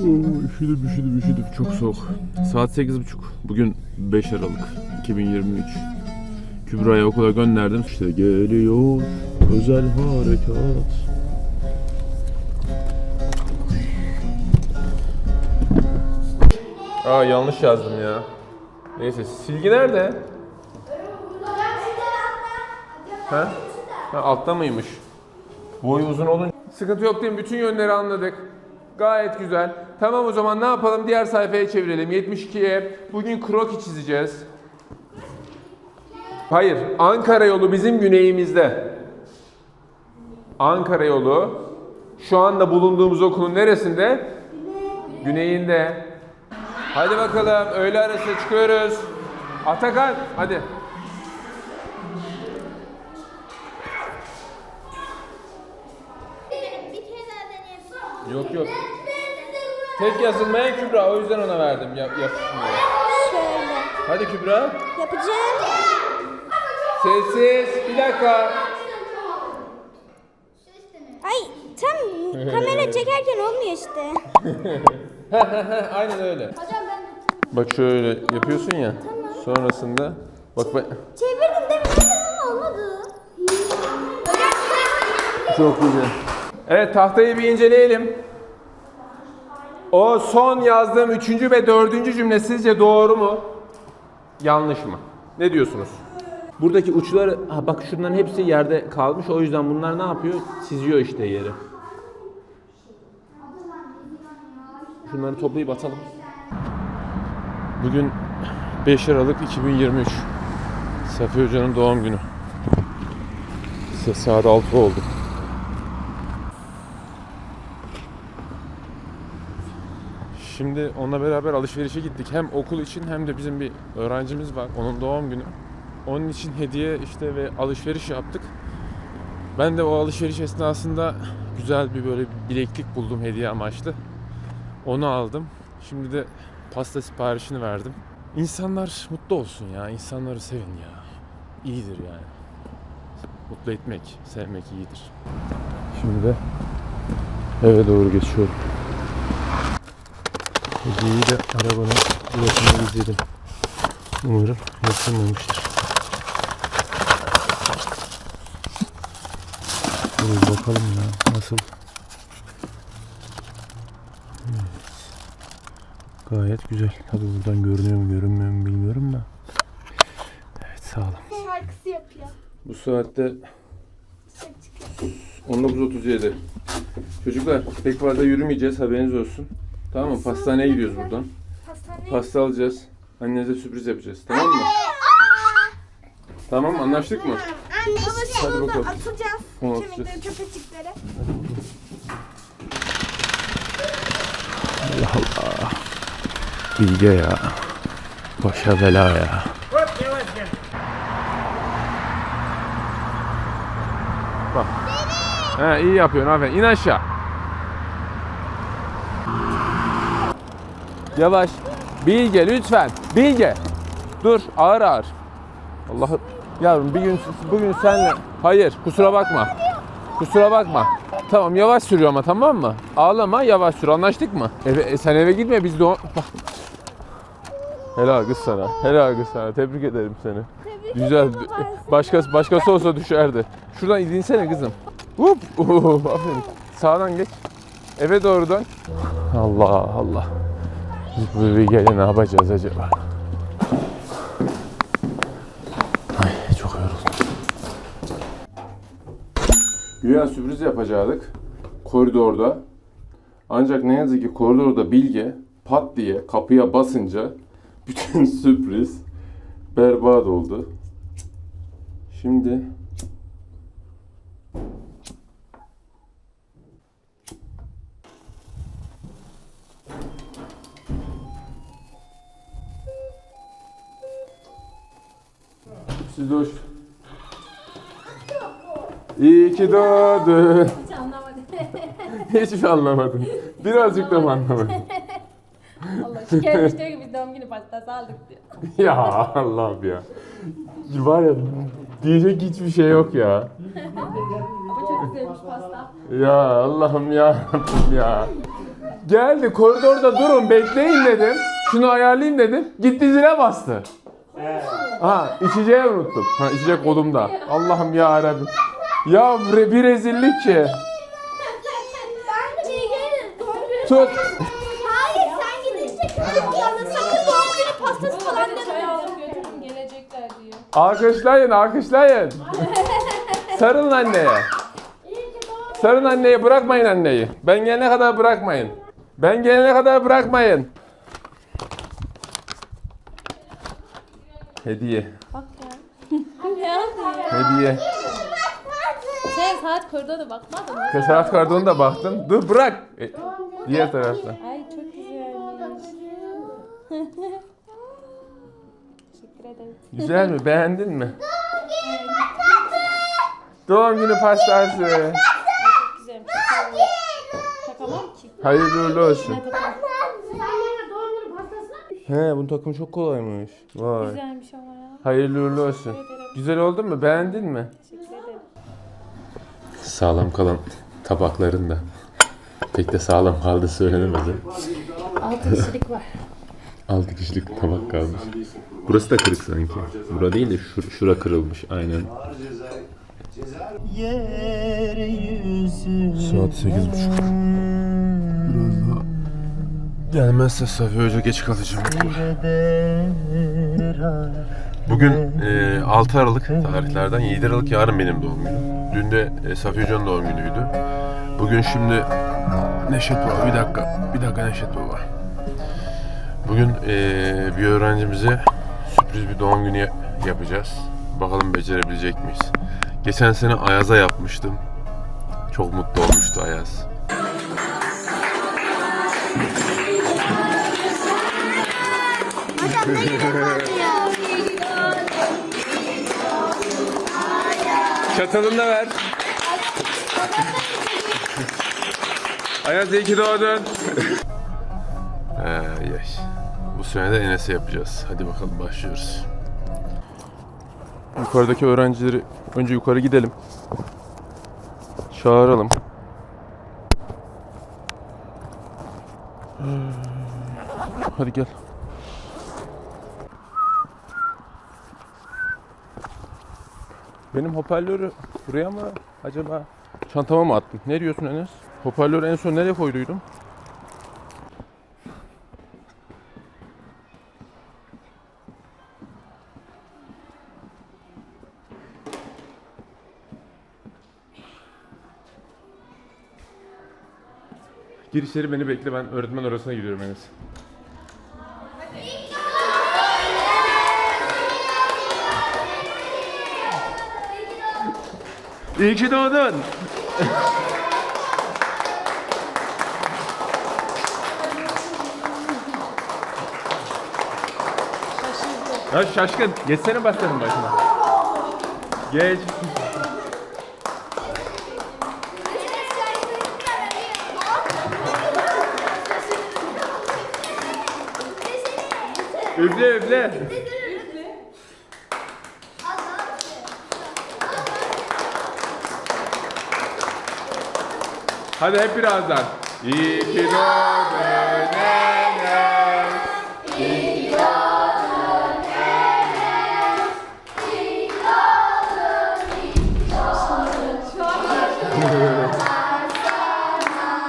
Oo, üşüdüm üşüdüm üşüdüm çok soğuk. Saat 8.30. Bugün 5 Aralık 2023. Kübra'yı okula gönderdim. İşte geliyor özel harekat. Aa yanlış yazdım ya. Neyse silgi nerede? Ha? ha altta mıymış? Boyu uzun olun. Sıkıntı yok değil mi? Bütün yönleri anladık. Gayet güzel. Tamam o zaman ne yapalım? Diğer sayfaya çevirelim. 72'ye. Bugün kroki çizeceğiz. Hayır. Ankara yolu bizim güneyimizde. Ankara yolu şu anda bulunduğumuz okulun neresinde? Güneyinde. Hadi bakalım. Öğle arası çıkıyoruz. Atakan hadi. Yok yok. Tek yazılmayan Kübra o yüzden ona verdim yap, diye. Şöyle. Hadi Kübra. Yapacağım. Sessiz. Bir dakika. Ay tam kamera çekerken olmuyor işte. Aynen öyle. Hocam ben Bak şöyle yapıyorsun ya. Sonrasında bak bak. çevirdim demiştim ama olmadı. Çok güzel. Evet tahtayı bir inceleyelim. O son yazdığım üçüncü ve dördüncü cümle sizce doğru mu? Yanlış mı? Ne diyorsunuz? Buradaki uçları, ha bak şunların hepsi yerde kalmış. O yüzden bunlar ne yapıyor? Çiziyor işte yeri. Şunları toplayıp atalım. Bugün 5 Aralık 2023. Safiye Hoca'nın doğum günü. Sa- Saat 6 oldu. Şimdi onunla beraber alışverişe gittik. Hem okul için hem de bizim bir öğrencimiz var. Onun doğum günü. Onun için hediye işte ve alışveriş yaptık. Ben de o alışveriş esnasında güzel bir böyle bileklik buldum hediye amaçlı. Onu aldım. Şimdi de pasta siparişini verdim. İnsanlar mutlu olsun ya. İnsanları sevin ya. İyidir yani. Mutlu etmek, sevmek iyidir. Şimdi de eve doğru geçiyorum. Hediyeyi de arabanın burasına gizledim. Umarım yırtılmamıştır. Dur bakalım ya nasıl. Evet. Gayet güzel. Tabi buradan görünüyor mu görünmüyor mu bilmiyorum da. Evet sağ olun. Şarkısı yapıyor. Bu saatte 19.37. Çocuklar pek fazla yürümeyeceğiz haberiniz olsun. Tamam mı? Pastaneye gidiyoruz buradan. Hastaneye. Pasta alacağız. Annenize sürpriz yapacağız. Tamam mı? Tamam anlaştık mı? Anne işte Hadi bakalım. atacağız. Onu Kemikleri, atacağız. köpecikleri. Bilge ya. Başa bela ya. Bak. He iyi yapıyorsun aferin. İn aşağı. Yavaş. Bilge lütfen. Bilge. Dur ağır ağır. Allah'ım. Yavrum bir gün bugün senle. Hayır kusura bakma. Kusura bakma. Tamam yavaş sürüyor ama tamam mı? Ağlama yavaş sür anlaştık mı? Eve, e, sen eve gitme biz de o... Bak. Helal kız sana. Helal kız sana. Tebrik ederim seni. Güzel. Başkası, başkası olsa düşerdi. Şuradan indinsene kızım. Uh, aferin. Sağdan geç. Eve doğru dön. Allah Allah. Biz bu gece ne yapacağız acaba? Ay çok yoruldum. Güya sürpriz yapacaktık koridorda. Ancak ne yazık ki koridorda Bilge pat diye kapıya basınca bütün sürpriz berbat oldu. Şimdi Siz de hoş. İyi ki doğdun. Hiç anlamadım. Hiçbir şey anlamadım. Birazcık da mı anlamadın? Allah şikayetmiş diyor ki biz doğum günü pastası aldık diyor. ya Allah'ım ya. Var ya diyecek hiçbir şey yok ya. Ama çok güzelmiş pasta. Ya Allah'ım ya Rabbim ya. Geldi koridorda durun bekleyin dedim. Şunu ayarlayayım dedim. Gitti zile bastı. Ha içeceği unuttum. Ha içecek kolumda. Allah'ım ya Rabbim. Ya bre- bir rezillik ki. Tut. Hayır sen gidince kötü kullanın. Sakın doğum günü pastası falan deme. gelecekler diyor. Alkışlayın alkışlayın. Sarılın anneye. Sarılın anneye bırakmayın anneyi. Ben gelene kadar bırakmayın. Ben gelene kadar bırakmayın. Hediye. Bak ya. Hediye. Sen saat koridorda bakmadın mı? Kesarat kardonu da baktın. Dur bırak. E, diğer tarafta. Ay çok güzelmiş. Teşekkür ederim. Güzel mi? Beğendin mi? Doğum günü pastası. Çok güzelmiş. Takamam ki. Hayırlı uğurlu olsun. He bu takım çok kolaymış. Vay. Güzelmiş ama ya. Hayırlı uğurlu olsun. Güzel oldu mu? Beğendin mi? Teşekkür ederim. Sağlam kalan tabakların da pek de sağlam kaldı söylenemedi. Altı kişilik var. 6 kişilik tabak kalmış. Burası da kırık sanki. Bura değil de şur şura kırılmış aynen. Saat 8.30. Biraz daha gelmezse Safiye Hoca geç kalacağım. Bugün e, 6 Aralık tarihlerden 7 Aralık yarın benim doğum günüm. Dün de e, Safiye Hoca'nın doğum günüydü. Bugün şimdi Neşet Baba bir dakika bir dakika Neşet Baba. Bugün eee, bir öğrencimize sürpriz bir doğum günü yapacağız. Bakalım becerebilecek miyiz? Geçen sene Ayaz'a yapmıştım. Çok mutlu olmuştu Ayaz. Çatalını da ver. Ayaz iyi ki doğdun. Ay ay. Bu sene de Enes'e yapacağız. Hadi bakalım başlıyoruz. Yukarıdaki öğrencileri önce yukarı gidelim. Çağıralım. Hadi gel. Benim hoparlörü buraya mı acaba çantama mı attın? Ne diyorsun Enes? Hoparlörü en son nereye koyduydum? Gir içeri beni bekle ben öğretmen odasına gidiyorum Enes. İyi ki doğdun. Ya şaşkın. Geçsene başkanın başına. Geç. Üfle üfle. Hadi hep birazdan. İyi ki doğdun Enes.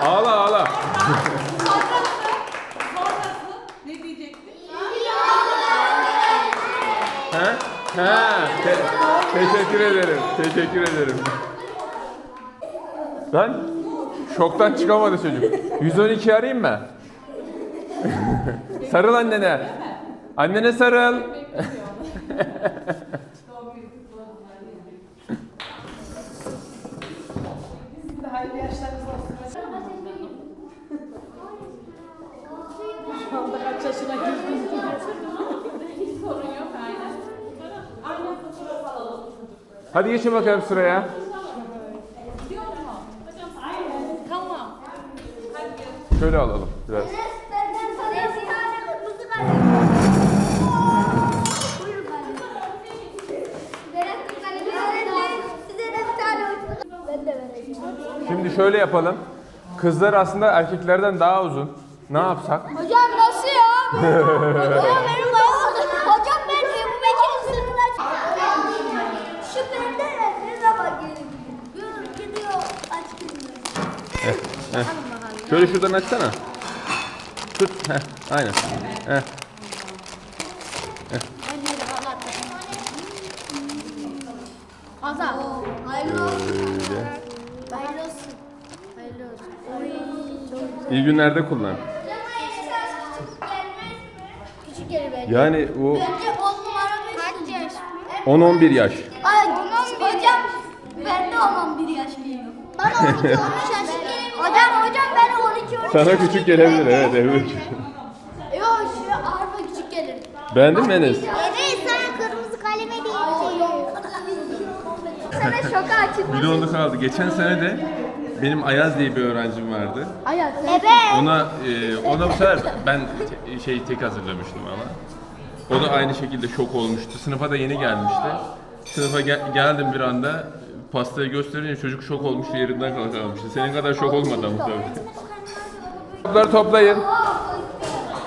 Ağla ağla. Ne diyecektin? Ha? Ha. Te- teşekkür ederim. Teşekkür ederim. Lan şoktan çıkamadı çocuk. 112 arayayım mı? sarıl annene. Annene sarıl. Hadi geçin bakalım sıraya. Tamam. Şöyle alalım biraz. Şimdi şöyle yapalım. Kızlar aslında erkeklerden daha uzun. Ne yapsak? Hocam nasıl ya? Hocam benim ayağım. Hocam ben Ebu Bekir'in sırtına çıktım. Şu bende ne zaman gelir? Gör gidiyor aç gözünü. Şöyle şuradan açsana. Tut. Heh, aynen. Heh. Azam. Hayırlı olsun. Hayırlı olsun. Olsun. İyi günlerde kullan. Küçük yeri bence. Yani o Bence 10 numara 5 yaş. 10-11 yaş. Ay hocam ben de 11 yaş geliyorum. Bana 12 13 yaş Sana küçük gelebilir evet evet. Yok şu arpa küçük gelir. Beğendin mi Enes? Evet sana kırmızı kaleme değil. Sana şoka de onda kaldı. Geçen sene de benim Ayaz diye bir öğrencim vardı. Ayak. Evet. Ona e, ona bu sefer ben te- şey tek hazırlamıştım ama. O da aynı şekilde şok olmuştu. Sınıfa da yeni gelmişti. Sınıfa gel- geldim bir anda pastayı gösterince çocuk şok olmuştu yerinden kalkamamıştı. Senin kadar şok olmadı ama tabii. Topları toplayın.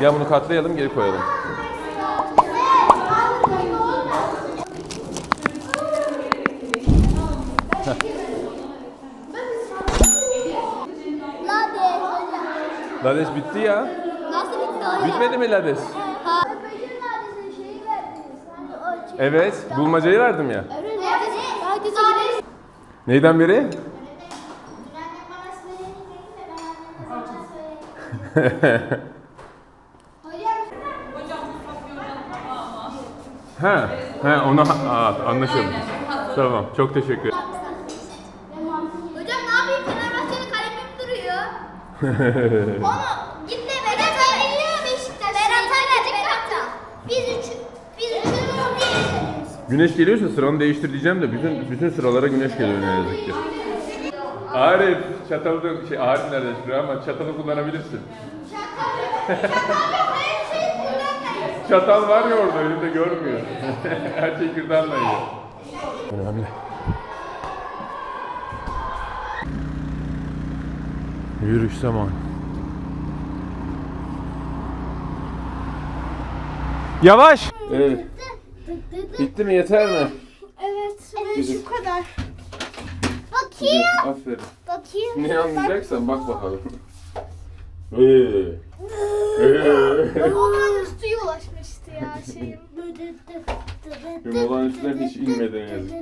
Ya bunu katlayalım geri koyalım. Lades bitti ya. Nasıl bitti? Bitmedi mi Lades? Evet. Bulmacayı verdim ya. Neyden beri? Ha, ha ona aa, anlaşıldı. Tamam, çok teşekkür ederim. Hocam ne yapayım Fenerbahçe'nin kalemim duruyor. Onu git de Berat'a veriyor Beşiktaş. Berat'a ver Berat'a. Biz üç biz üçümüz değil. Güneş geliyorsa sıranı değiştir diyeceğim de bütün bütün sıralara güneş geliyor ne yazık ki. Arif, çatalı da şey Arif nereden çıkıyor ama çatalı kullanabilirsin. Çatal var ya orada önünde görmüyor. Her şey kürdanla yiyor. Önemli. Yürüyüş zamanı. Yavaş. Evet. Bitti mi yeter mi? Evet. Evet, şu kadar. Bakayım. Aferin. Bakayım. Ne anlayacaksan bak bakalım. Ee. Ee. Onun üstü ulaşmıştı ya şeyim. Yumaların üstüne hiç inmeden yazık.